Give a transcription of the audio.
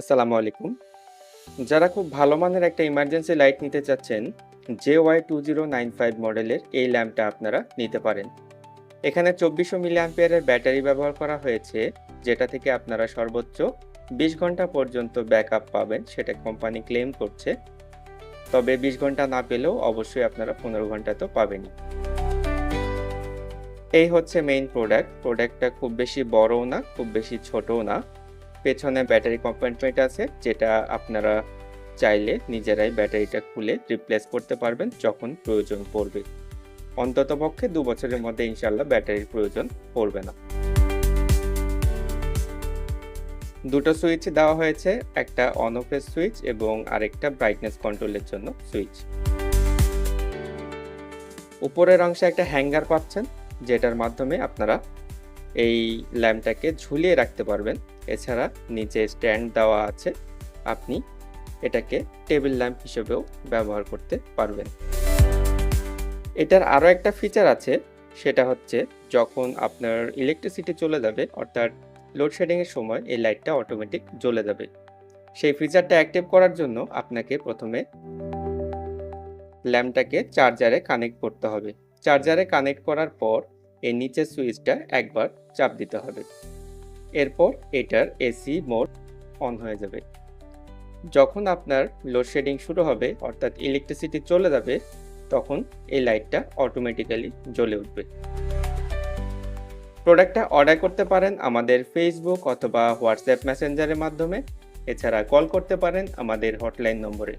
আসসালামু আলাইকুম। যারা খুব ভালো মানের একটা ইমার্জেন্সি লাইট নিতে চাচ্ছেন, J Y two zero nine five মডেলের এই ল্যাম্পটা আপনারা নিতে পারেন। এখানে চব্বিশশো মিলি অ্যাম্পিয়ারের ব্যাটারি ব্যবহার করা হয়েছে, যেটা থেকে আপনারা সর্বোচ্চ বিশ ঘণ্টা পর্যন্ত ব্যাকআপ পাবেন, সেটা কোম্পানি ক্লেম করছে। তবে বিশ ঘণ্টা না পেলেও অবশ্যই আপনারা পনেরো ঘণ্টা তো পাবেনই এই হচ্ছে মেইন প্রোডাক্ট প্রোডাক্টটা খুব বেশি বড়ও না, খুব বেশি ছোটও না। পেছনে ব্যাটারি কম্পার্টমেন্ট আছে, যেটা আপনারা চাইলে নিজেরাই ব্যাটারিটা খুলে রিপ্লেস করতে পারবেন যখন প্রয়োজন পড়বে। অন্তত পক্ষে দু বছরের মধ্যে ইনশাল্লাহ ব্যাটারির প্রয়োজন পড়বে না। দুটো সুইচ দেওয়া হয়েছে, একটা অন অফের সুইচ এবং আরেকটা ব্রাইটনেস কন্ট্রোলের জন্য সুইচ। উপরের অংশে একটা হ্যাঙ্গার পাচ্ছেন, যেটার মাধ্যমে আপনারা এই ল্যাম্পটাকে ঝুলিয়ে রাখতে পারবেন। এছাড়া নিচে স্ট্যান্ড দেওয়া আছে, আপনি এটাকে টেবিল ল্যাম্প হিসেবেও ব্যবহার করতে পারবেন। এটার আরও একটা ফিচার আছে, সেটা হচ্ছে যখন আপনার ইলেকট্রিসিটি চলে যাবে, অর্থাৎ লোডশেডিংয়ের সময় এই লাইটটা অটোমেটিক জ্বলে যাবে। সেই ফিচারটা অ্যাক্টিভ করার জন্য আপনাকে প্রথমে ল্যাম্পটাকে চার্জারে কানেক্ট করতে হবে। চার্জারে কানেক্ট করার পর এই নিচের সুইচটা একবার চাপ দিতে হবে। এরপর এটার এসি মোড অন হয়ে যাবে। যখন আপনার লোডশেডিং শুরু হবে, অর্থাৎ ইলেকট্রিসিটি চলে যাবে, তখন এই লাইটটা অটোমেটিক্যালি জ্বলে উঠবে। প্রোডাক্টটা অর্ডার করতে পারেন আমাদের ফেসবুক অথবা হোয়াটসঅ্যাপ মেসেঞ্জারের মাধ্যমে। এছাড়া কল করতে পারেন আমাদের হটলাইন নম্বরে।